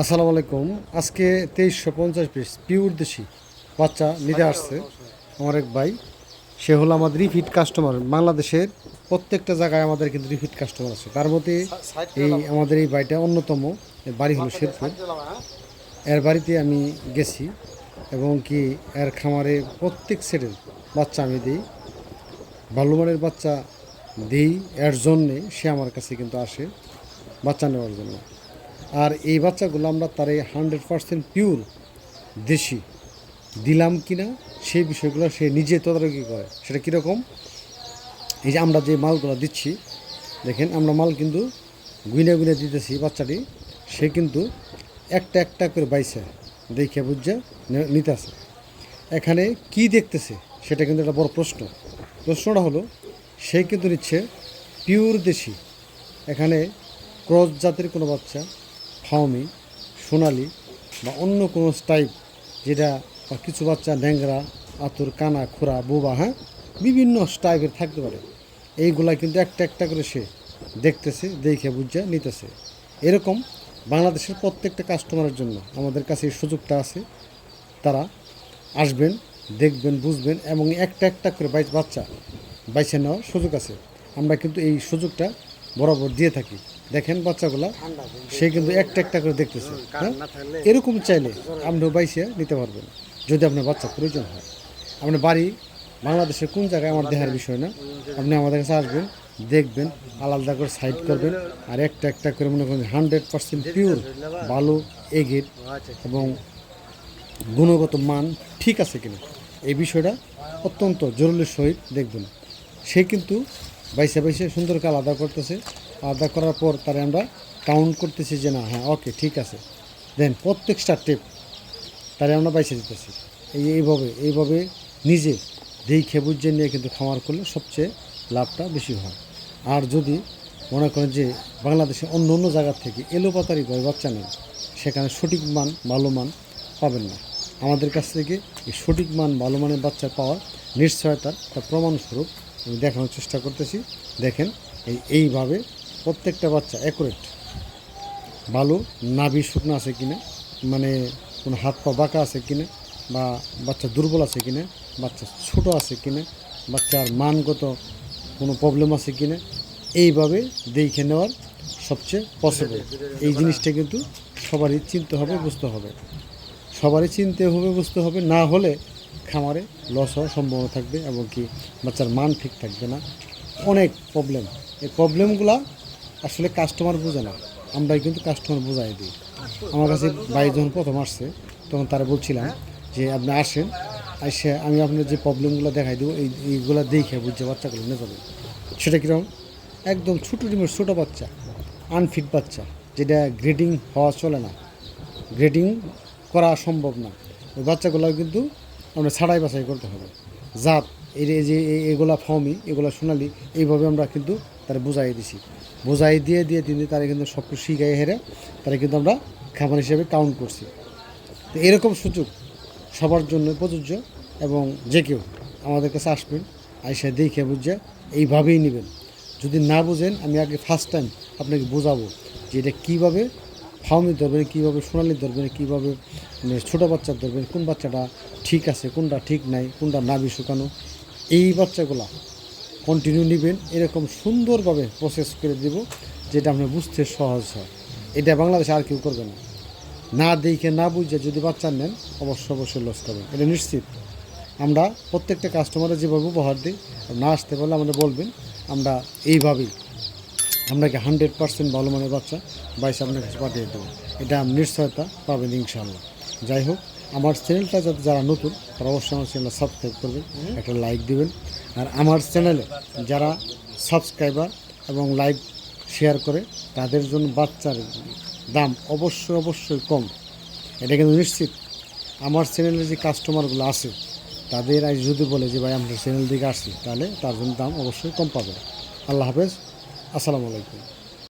আসসালামু আলাইকুম। আজকে তেইশশো পঞ্চাশ পিস পিওর দেশি বাচ্চা নিতে আসছে আমার এক ভাই। সে হলো আমাদের রিপিট কাস্টমার বাংলাদেশের প্রত্যেকটা জায়গায় আমাদের কিন্তু রিপিট কাস্টমার আছে। তার মধ্যে এই আমাদের এই বাড়িটা অন্যতম। বাড়ি হলো শেরপুর। এর বাড়িতে আমি গেছি এবং কি এর খামারে প্রত্যেক সেটের বাচ্চা আমি দিই। ভালো মানের বাচ্চা দিই। এর জন্যে সে আমার কাছে কিন্তু আসে বাচ্চা নেওয়ার জন্য। আর এই বাচ্চাগুলো আমরা তারে হান্ড্রেড পার্সেন্ট পিওর দেশি। দিলাম কি না সেই বিষয়গুলো সে নিজে তদারকি করে। সেটা কীরকম? এই যে আমরা যে মালগুলো দিচ্ছি, দেখেন আমরা মাল কিন্তু গুইনে গুইনে দিতেছি বাচ্চাটি, সে কিন্তু একটা একটা করে বাইছে, দেখে বুঝছে নিতেছে। এখানে কি দেখতেছে, সেটা কিন্তু একটা বড় প্রশ্ন। প্রশ্নটা হলো, সে কিন্তু নিচ্ছে পিওর দেশি। এখানে ক্রস জাতের কোনো বাচ্চা ফাউমি সোনালি বা অন্য কোনো স্টাইপ, যেটা বা কিছু বাচ্চা ন্যাংরা আতুর, কানা খোরা বোবা হ্যাঁ? বিভিন্ন টাইপের থাকতে পারে। এইগুলা কিন্তু একটা একটা করে সে দেখতেছে, দেখে বুঝে নিতেছে। এরকম বাংলাদেশের প্রত্যেকটা কাস্টমারের জন্য আমাদের কাছে এই সুযোগটা আছে। তারা আসবেন, দেখবেন, বুঝবেন এবং একটা একটা করে বাচ্চা বাইছে নেওয়ার সুযোগ আছে। আমরা কিন্তু এই সুযোগটা বরাবর দিয়ে থাকি। দেখেন বাচ্চাগুলা সে কিন্তু একটা একটা করে দেখতেছে হ্যাঁ? এরকম চাইলে আপনিও বাইসে নিতে পারবেন। যদি আপনার বাচ্চা প্রয়োজন হয়। আপনার বাড়ি বাংলাদেশের কোন জায়গায় আমার দেখার বিষয় না আপনি আমাদের কাছে আসবেন দেখবেন আলাদা করে সাইড করবেন আর একটা একটা করে মনে করেন হান্ড্রেড পার্সেন্ট পিওর ভালো এগের এবং গুণগত মান ঠিক আছে কিনা। এই বিষয়টা অত্যন্ত জরুরি সহিত দেখবেন। সে কিন্তু বাইসে বাইসে সুন্দরকে আলাদা করতেছে। আলাদা করার পর তারে আমরা কাউন্ট করতেছি যে না হ্যাঁ ওকে ঠিক আছে। দেন প্রত্যেকটা টেপ তারে আমরা বাইসে দিতেছি। এই এইভাবে এইভাবে নিজে দেখে বুঝে নিয়ে কিন্তু খামার করলে সবচেয়ে লাভটা বেশি হয়। আর যদি মনে করেন যে বাংলাদেশে অন্য অন্য জায়গার থেকে এলোপাতারি গয় বাচ্চা নেন, সেখানে সঠিক মান, ভালো মান পাবেন না। আমাদের কাছ থেকে এই সঠিক মান, ভালো মানের বাচ্চা পাওয়ার নিশ্চয়তার একটা প্রমাণস্বরূপ আমি দেখানোর চেষ্টা করতেছি। দেখেন, এই, এইভাবে প্রত্যেকটা বাচ্চা অ্যাকুরেট ভালো নাভি শুকনো আছে কিনা মানে কোনো হাত পা বাঁকা আছে কিনা, বা বাচ্চা দুর্বল আছে কিনা, বাচ্চা ছোট আছে কিনা, বাচ্চার মানগত কোনো প্রবলেম আছে কিনা, এইভাবে দেখে নেওয়ার সবচেয়ে পসিবল এই জিনিসটা কিন্তু সবারই চিনতে হবে, বুঝতে হবে। সবারই চিনতে হবে, বুঝতে হবে। না হলে খামারে লস হওয়ার সম্ভাবনা থাকবে এবং কি বাচ্চার মান ঠিক থাকবে না। অনেক প্রবলেম এই প্রবলেমগুলা আসলে কাস্টমার বোঝে না। আমরাই কিন্তু কাস্টমার বোঝাই দিই। আমার কাছে ভাই যখন প্রথম আসছে, তখন তারা বলছিলাম যে, আপনি আসেন এসে আমি আপনার যে প্রবলেমগুলো দেখাই দেবো, এই, এইগুলো দেখে বুঝছে বাচ্চাগুলো নিয়ে যাবে। সেটা কীরকম? একদম ছোটো ডিমের ছোটো বাচ্চা আনফিট বাচ্চা, যেটা গ্রেডিং হওয়া চলে না। গ্রেডিং করা সম্ভব না। ওই বাচ্চাগুলো কিন্তু আমরা ছাড়াই বাছাই করতে হবে। জাত, এই যে- এগুলা ফাউমি এগুলা সোনালি, এইভাবে আমরা কিন্তু তারা বুঝাই দিছি। বোঝাই দিয়ে দিয়ে দিয়ে তারা কিন্তু সব কিছু শিখাই হেরে তারা কিন্তু আমরা খাবার হিসেবে কাউন্ট করছি। তো এরকম সুযোগ সবার জন্য প্রযোজ্য এবং যে কেউ আমাদের কাছে আসবেন, আইসা দেখে বুঝে এইভাবেই নেবেন। যদি না বুঝেন, আমি আগে ফার্স্ট টাইম আপনাকে বোঝাবো যে এটা কীভাবে ফাউমি ধরবেন, কীভাবে সোনালি ধরবেন, কীভাবে মানে ছোটো বাচ্চা ধরবেন, কোন বাচ্চাটা ঠিক আছে, কোনটা ঠিক নাই, কোনটা নাবি শুকানো এই বাচ্চাগুলা কন্টিনিউ নেবেন, এরকম সুন্দরভাবে প্রসেস করে দেব, যেটা আপনার বুঝতে সহজ হয়। এটা বাংলাদেশে আর কেউ করবে না। না দেখে, না বুঝে যদি বাচ্চা নেন, অবশ্য অবশ্যই লস করবেন এটা নিশ্চিত। আমরা প্রত্যেকটা কাস্টমারে যেভাবে উপহার দিই, না আসতে পারলে আমাদের বলবেন, আমরা এইভাবেই আপনাকে হান্ড্রেড পার্সেন্ট ভালো মানের বাচ্চা? বাইশ আপনার কাছে পাঠিয়ে দেবো। এটা নিশ্চয়তা পাবেন ইনশাআল্লাহ যাই হোক আমার চ্যানেলটা যাতে যারা নতুন তারা অবশ্যই আমার চ্যানেল সাবস্ক্রাইব করবেন একটা লাইক দেবেন। আর আমার চ্যানেলে যারা সাবস্ক্রাইবার এবং লাইক শেয়ার করে তাদের জন্য বাচ্চার দাম অবশ্যই অবশ্যই কম। এটা কিন্তু নিশ্চিত। আমার চ্যানেলে যে কাস্টমারগুলো আছে তাদের আজ যদি বলে যে ভাই আমরা চ্যানেল দিকে আসছি তাহলে তার জন্য দাম অবশ্যই কম পাবে আল্লাহ হাফেজ। আসসালামু আলাইকুম।